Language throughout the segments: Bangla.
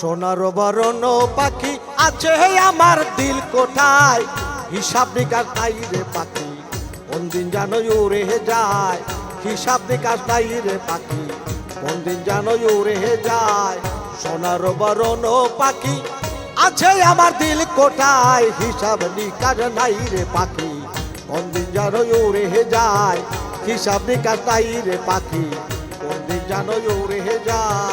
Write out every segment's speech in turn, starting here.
সোনার বরণ পাখি আছে আমার দিল কোঠায় হিসাব নিকাশ নাই রে পাখি, কোন দিন যেন উড়ে যায়? হিসাব নিকাশ নাই রে পাখি, কোন দিন যেন উড়ে যায়? সোনার বরণ পাখি আছে আমার দিল কোটায় হিসাব নিকাশ নাই রে পাখি, কোন দিন যেন উড়ে যায়? হিসাব নিকাশ নাই রে পাখি, কোন দিন যেন উড়ে যায়?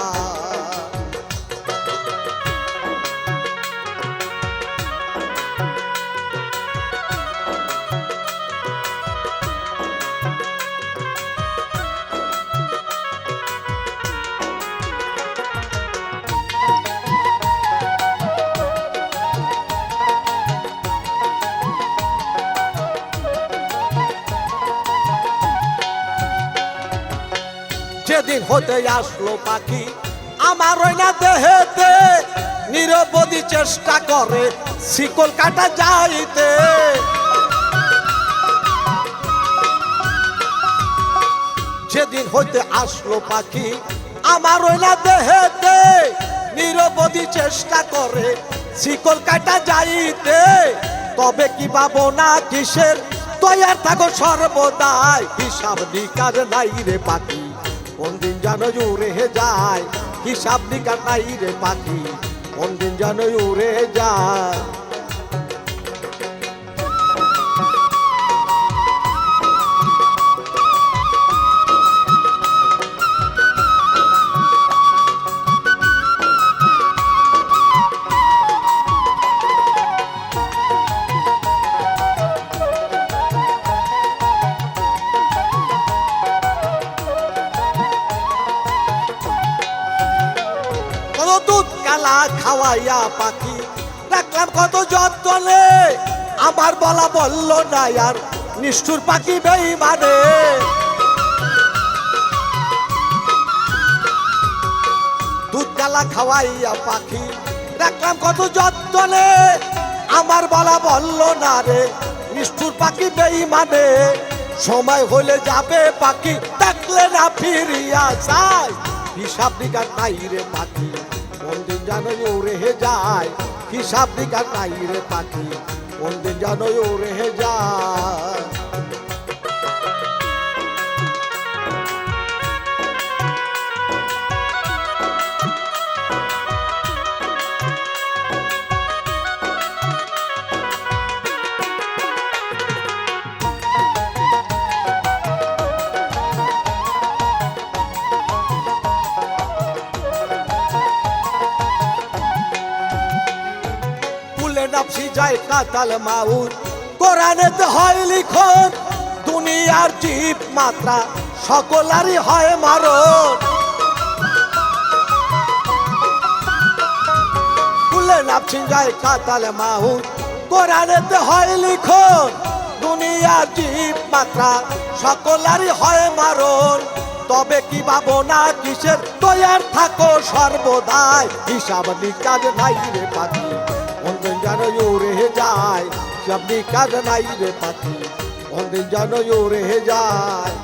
যেদিন হতে আসলো পাখি। আমার ওই না দেহেতে নিরবধি চেষ্টা করে শিকল কাটা যাইতে। যেদিন হইতে আসলো পাখি, আমার ওই না দেহেতে নিরবধি চেষ্টা করে শিকল কাটা যাইতে। তবে কি পাবো না কিসের? তৈয়ার থাকো সর্বদাই, হিসাব নিকাজ নাই রে পাখি। কোন দিন যেন উড়ে যায়? হিসাব নিকার নাই রে পাখি। কোন দিন যেন উড়ে যায়? খাওয়াইয়া পাখি। রাখলাম কত যত্নে, আমার বলা বলল না আর নিষ্ঠুর পাখি বেইমানে। দুধ কালা খাওয়াইয়া পাখি, রাখলাম কত যত্নে, আমার বলা বলল না রে, নিষ্ঠুর পাখি বেইমানে। সময় হলে যাবে পাখি, ডাকলে না ফিরিয়া যায়, হিসাব নিকাশ নাই রে পাখি। কোন দিন যেন উড়ে যায়? হিসাব নিকাশ নাই রে পাখি কোন দিন যেন উড়ে যায়? যায় কাতাল মাউর। কোরআনেতে হয় লিখন, দুনিয়ার জীব মাত্রা সকলারই হয় মারণ নাপসি যায় কাতাল মাউর কোরআনেতে হয় লিখন, দুনিয়ার জীব মাত্রা সকলারই হয় মারণ তবে কি পাবো না, কিসের তৈয়ার থাকো সর্বদাই? হিসাব নিকাজ নাই রে পাখি। যেন উড়ে যায় সব কাজ নাই রে পাখি। অন্দিন যেন উড়ে যায়।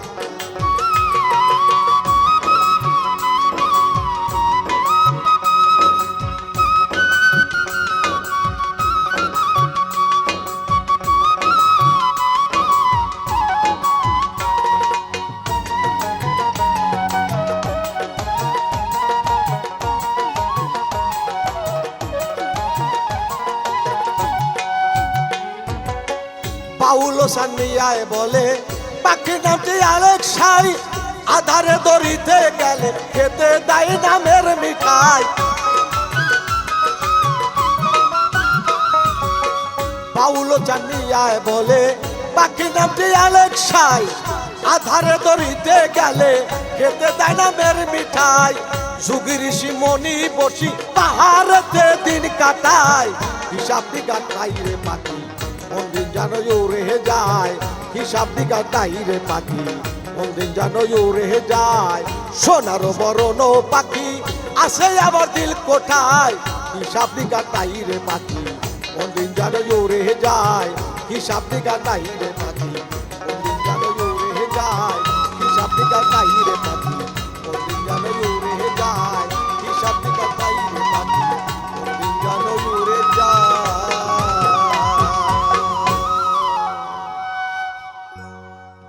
পাউলো সান্নিয়ায় বলে পাখি নামটি আরেক সাই আধারে দড়িতে গেলে খেতে দেয় নামের মিঠাই। পাউলো চান্নিয়ায় বলে পাখি নামটি আলেক সাই আধারে দড়িতে গেলে খেতে দেয় নামের মিঠাই। সুগি ঋষি মনি বসি পাহাড়েতে দিন কাটায়। হিসাব নাই রে পাখি অন্দিন যেন রেহে যায়, হিসাব দিকা তাইরে পাখি। অন্দিন যেন রেহে যায়, সোনার বরণ পাখি, আসে আবার দিল কোঠায়, হিসাব দিকা তাইরে পাখি। অন্দিন যেন ইউরে যায়, হিসাব দিকা তাইরে পাখি। অন্দিন যেন রেহে যায়, হিসাব দিকা তাইরে